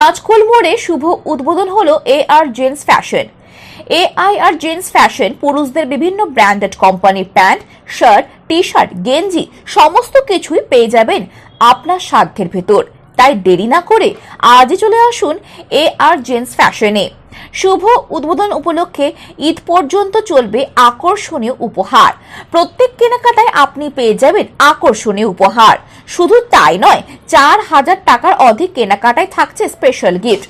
পাঁচখোল মোড়ে শুভ উদ্বোধন হলো A R gents fashion A I R gents fashion পুরুষদের বিভিন্ন branded company pant, shirt T shirt গেঞ্জি, সমস্ত কিছুই পেয়ে যাবেন আপনার সাধ্যের ভেতর। তাই দেরি না করে আজই চলে আসুন এ আর জেন্টস ফ্যাশনে শুভ উদ্বোধন উপলক্ষে ঈদ পর্যন্ত চলবে আকর্ষণীয় উপহার। প্রত্যেক কেনাকাটায় আপনি পেয়ে যাবেন আকর্ষণীয় উপহার। শুধু তাই নয়, চার হাজার টাকার অধিক কেনাকাটায় থাকছে স্পেশাল গিফট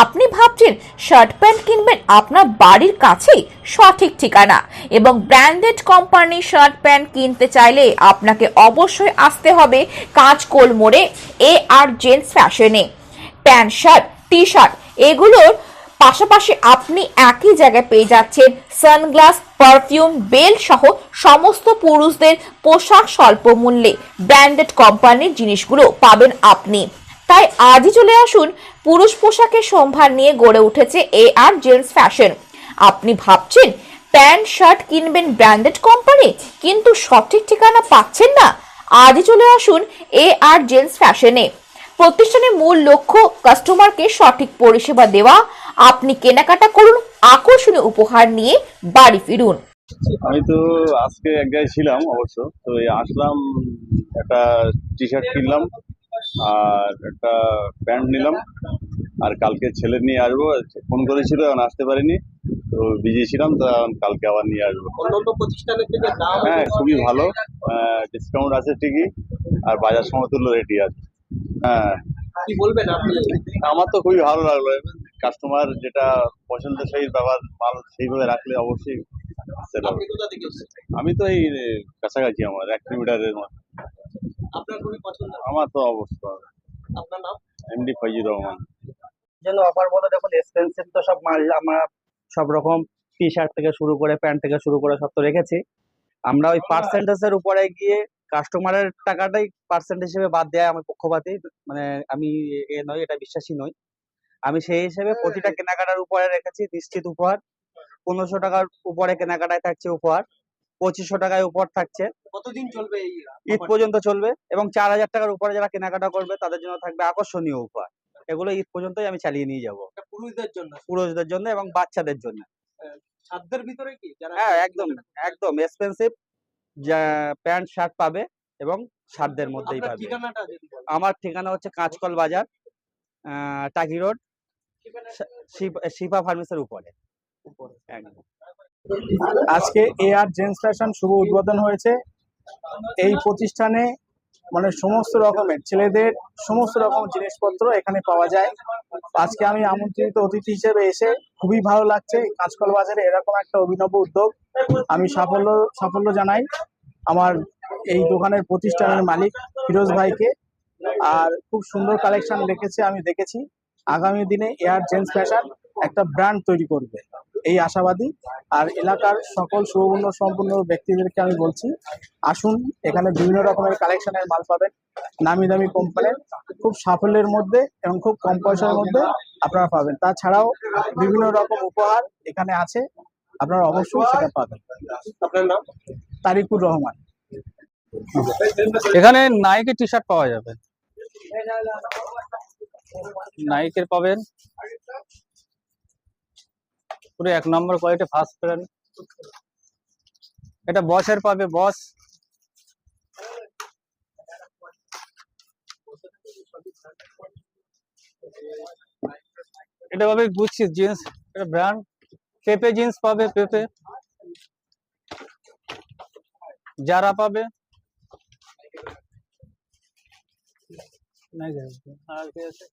আপনি ভাবছেন শার্ট প্যান্ট কিনবেন আপনার বাড়ির কাছেই? সঠিক ঠিকানা। এবং ব্র্যান্ডেড কোম্পানির শার্ট প্যান্ট কিনতে চাইলে আপনাকে অবশ্যই আসতে হবে কাঁচকোল মোড়ে এ আর জেন্টস ফ্যাশনে। প্যান্ট শার্ট টি শার্ট এগুলোর পাশাপাশি আপনি একই জায়গায় পেয়ে যাচ্ছেন সানগ্লাস, পারফিউম বেল সহ সমস্ত পুরুষদের পোশাক স্বল্প মূল্যে ব্র্যান্ডেড কোম্পানির জিনিসগুলো পাবেন আপনি। তাই আজই চলে আসুন পুরুষ পোশাকের সম্ভার নিয়ে গড়ে উঠেছে এ আর জেন্টস ফ্যাশন আপনি ভাবছেন প্যান্ট, শার্ট কিনবেন ব্র্যান্ডেড কোম্পানি, কিন্তু সঠিক ঠিকানা পাচ্ছেন না? আজই চলে আসুন এ আর জেন্টস ফ্যাশনে প্রতিষ্ঠানের মূল লক্ষ্য কাস্টমারকে সঠিক পরিষেবা দেওয়া। আপনি কেনাকাটা করুন, আকর্ষণীয় উপহার নিয়ে বাড়ি ফিরুন। আমি তো আজকে এক জায়গায় ছিলাম অবশ্য, তো আসলাম, একটা টি শার্ট কিনলাম। আর একটা প্যান্ট নিলাম। আর কালকে ছেলে নিয়ে আসব। ফোন করেছিল এখন আসতে পারিনি। তো বিজি ছিলাম তো কালকে আবার নিয়ে আসব। হ্যাঁ খুবই ভালো। ডিসকাউন্ট আছে ঠিকই। আর বাজার সমতুল্য রেটই আছে। হ্যাঁ। বলবেন আপনি? আমার তো খুবই ভালো লাগল। কাস্টমার যেটা পছন্দ সেই ব্যাপার মাল সেইভাবে রাখলে অবশ্যই আমি তো এই কাছাকাছি আমার এক কিলোমিটারের মধ্যে। আপনার খুবই পছন্দ আমার তো অবস্থা। আপনার নাম? এমডি ফৈজির রহমান। জন্য অফার বলতে দেখুন এক্সপেন্সিভ তো সব মাল আমরা সব রকম টি শার্ট থেকে শুরু করে প্যান্ট থেকে শুরু করে সব তো রেখেছি। আমরা ওই পার্সেন্টেজের উপরে গিয়ে কাস্টমারের টাকাটাই পার্সেন্ট হিসেবে বাদ দেয় আমি পক্ষপাতী। মানে আমি এ- এ নই এটা বিশ্বাসী নই। আমি সেই হিসেবে প্রতিটা কেনাকাটার উপরে রেখেছি নিশ্চিত উপহার। পনেরোশো টাকার উপরে কেনাকাটায় থাকছে উপহার। পঁচিশশো টাকায় উপহার থাকছে। কতদিন চলবে ঈদ পর্যন্ত চলবে এবং চার হাজার টাকার উপরে যারা কেনাকাটা করবে তাদের জন্য থাকবে আকর্ষণীয় উপহার। এগুলো ঈদ পর্যন্তই আমি চালিয়ে নিয়ে যাব। পুরুষদের জন্য? পুরুষদের জন্য এবং বাচ্চাদের জন্য। সাধ্যের ভিতরে কি? হ্যাঁ একদম একদম এক্সপেন্সিভ প্যান্ট শার্ট পাবে এবং শার্টদের মধ্যেই পাবে। আমার ঠিকানা হচ্ছে কাঁচকল বাজার আহ, টাকি রোড শিপা ফার্মেসের উপরে। একদম। আজকে এ আর জেন্টস ফ্যাশন শুভ উদ্বোধন হয়েছে। এই প্রতিষ্ঠানে মানে সমস্ত রকমের ছেলেদের সমস্ত রকম জিনিসপত্র এখানে পাওয়া যায়। আজকে আমি আমন্ত্রিত অতিথি হিসেবে এসে খুবই ভালো লাগছে। কাঁচকল বাজারে এরকম একটা অভিনব উদ্যোগ আমি সাফল্য সাফল্য জানাই আমার এই দোকানের প্রতিষ্ঠানের মালিক ফিরোজ ভাইকে। আর খুব সুন্দর কালেকশন রেখেছে আমি দেখেছি। আগামী দিনে এয়ার জেন্টস ফ্যাশন একটা ব্র্যান্ড তৈরি করবে। এই আশাবাদী। আর এলাকার সকল সুবর্ণ সম্পূর্ণ ব্যক্তিদেরকে আমি বলছি আসুন এখানে বিভিন্ন রকমের কালেকশনের মাল পাবেন। নামি দামি কোম্পানির খুব সাফল্যের মধ্যে এবং খুব কম পয়সার মধ্যে আপনারা পাবেন। তাছাড়াও বিভিন্ন রকম উপহার এখানে আছে আপনারা অবশ্যই সেটা পাবেন। আপনার নাম? তারিকুর রহমান। এখানে নাইকের টি শার্ট পাওয়া যাবে। নাইকের পাবেন। পুরো এক নম্বর কোয়ালিটি ফার্স্ট ব্র্যান্ড এটা বসের পাবে বস। এটা পাবে গুচি জিন্স, এটা ব্র্যান্ড পেপে জিন্স পাবে পেপে। যারা পাবে। আর কি আছে